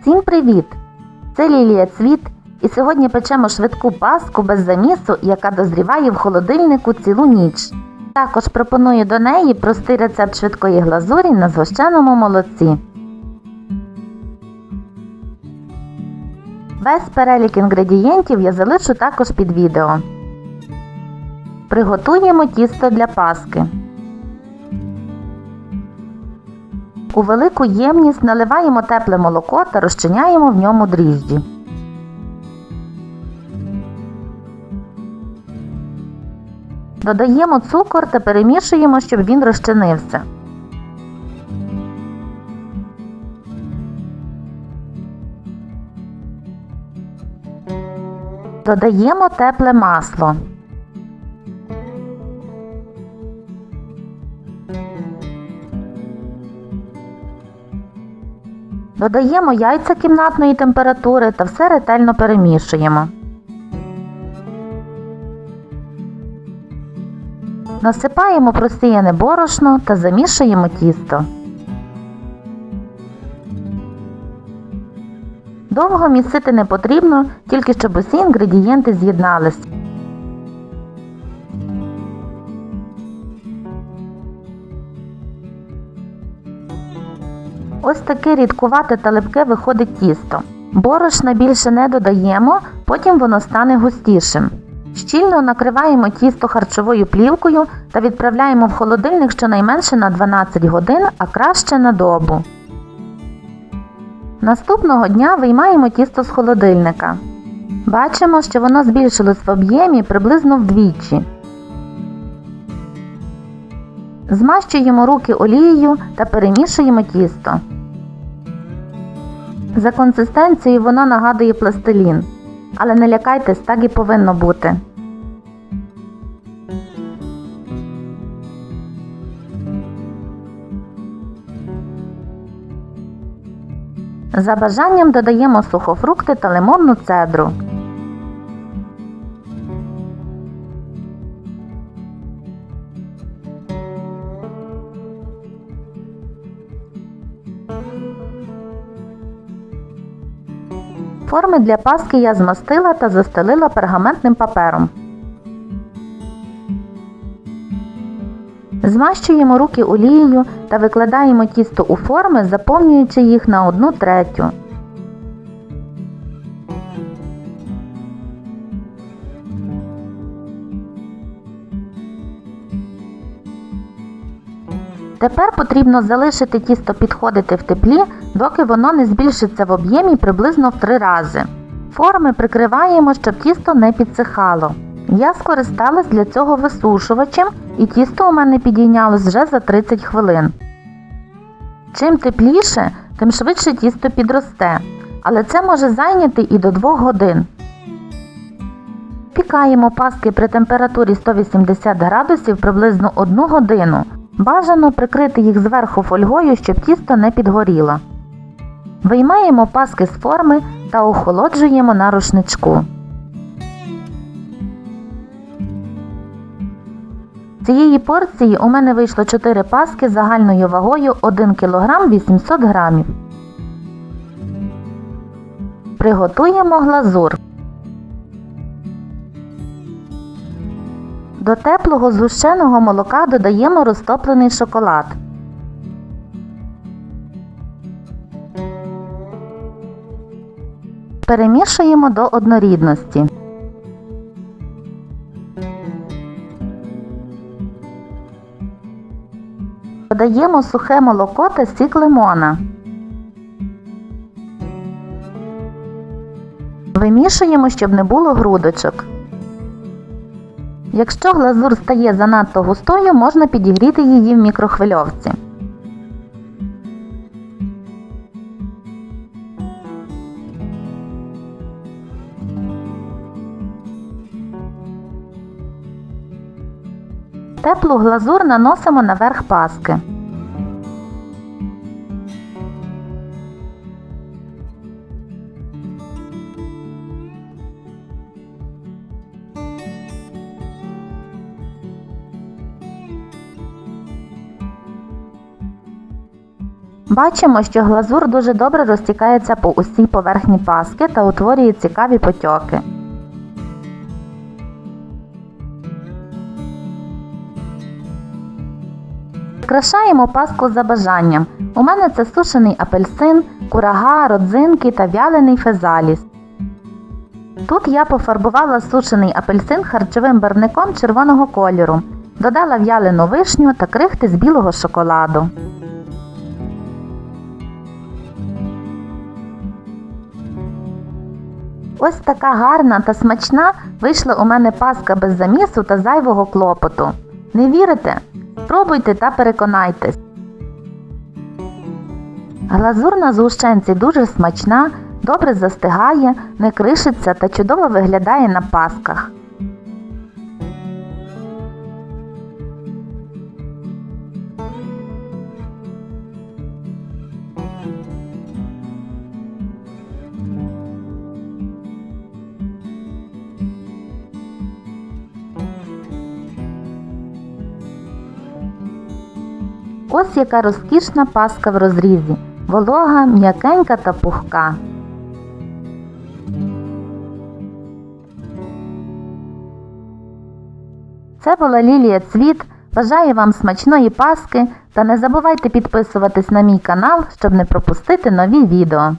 Всім привіт! Це Лілія Цвіт, і сьогодні печемо швидку паску без замісу, яка дозріває в холодильнику цілу ніч. Також пропоную до неї простий рецепт швидкої глазурі на згущеному молоці. Весь перелік інгредієнтів я залишу також під відео. Приготуємо тісто для паски. У велику ємність наливаємо тепле молоко та розчиняємо в ньому дріжджі. Додаємо цукор та перемішуємо, щоб він розчинився. Додаємо тепле масло. Додаємо яйця кімнатної температури та все ретельно перемішуємо. Насипаємо просіяне борошно та замішуємо тісто. Довго місити не потрібно, тільки щоб усі інгредієнти з'єднались. Ось таке рідкувате та липке виходить тісто. Борошна більше не додаємо, потім воно стане густішим. Щільно накриваємо тісто харчовою плівкою та відправляємо в холодильник щонайменше на 12 годин, а краще на добу. Наступного дня виймаємо тісто з холодильника. Бачимо, що воно збільшилось в об'ємі приблизно вдвічі. Змащуємо руки олією та перемішуємо тісто. За консистенцією воно нагадує пластилін. Але не лякайтесь, так і повинно бути. За бажанням додаємо сухофрукти та лимонну цедру. Форми для паски я змастила та застелила пергаментним папером. Змащуємо руки олією та викладаємо тісто у форми, заповнюючи їх на одну третю. Тепер потрібно залишити тісто підходити в теплі, доки воно не збільшиться в об'ємі приблизно в 3 рази. Форми прикриваємо, щоб тісто не підсихало. Я скористалась для цього висушувачем і тісто у мене підійнялось вже за 30 хвилин. Чим тепліше, тим швидше тісто підросте, але це може зайняти і до 2 годин. Пікаємо паски при температурі 180 градусів приблизно 1 годину. Бажано прикрити їх зверху фольгою, щоб тісто не підгоріло. Виймаємо паски з форми та охолоджуємо на рушничку. Цієї порції у мене вийшло 4 паски загальною вагою 1 кг 800 г. Приготуємо глазур. До теплого згущеного молока додаємо розтоплений шоколад. Перемішуємо до однорідності. Додаємо сухе молоко та сік лимона. Вимішуємо, щоб не було грудочок. Якщо глазур стає занадто густою, можна підігріти її в мікрохвильовці. Теплу глазур наносимо наверх паски. Бачимо, що глазур дуже добре розтікається по усій поверхні паски та утворює цікаві потьоки. Прикрашаємо паску за бажанням. У мене це сушений апельсин, курага, родзинки та вялений фезаліс. Тут я пофарбувала сушений апельсин харчовим барником червоного кольору, додала в'ялену вишню та крихти з білого шоколаду. Ось така гарна та смачна вийшла у мене паска без замісу та зайвого клопоту. Не вірите? Спробуйте та переконайтесь. Глазур на згущенці дуже смачна, добре застигає, не кришиться та чудово виглядає на пасках. Ось яка розкішна паска в розрізі, волога, м'якенька та пухка. Це була Лілія Цвіт. Бажаю вам смачної паски та не забувайте підписуватись на мій канал, щоб не пропустити нові відео.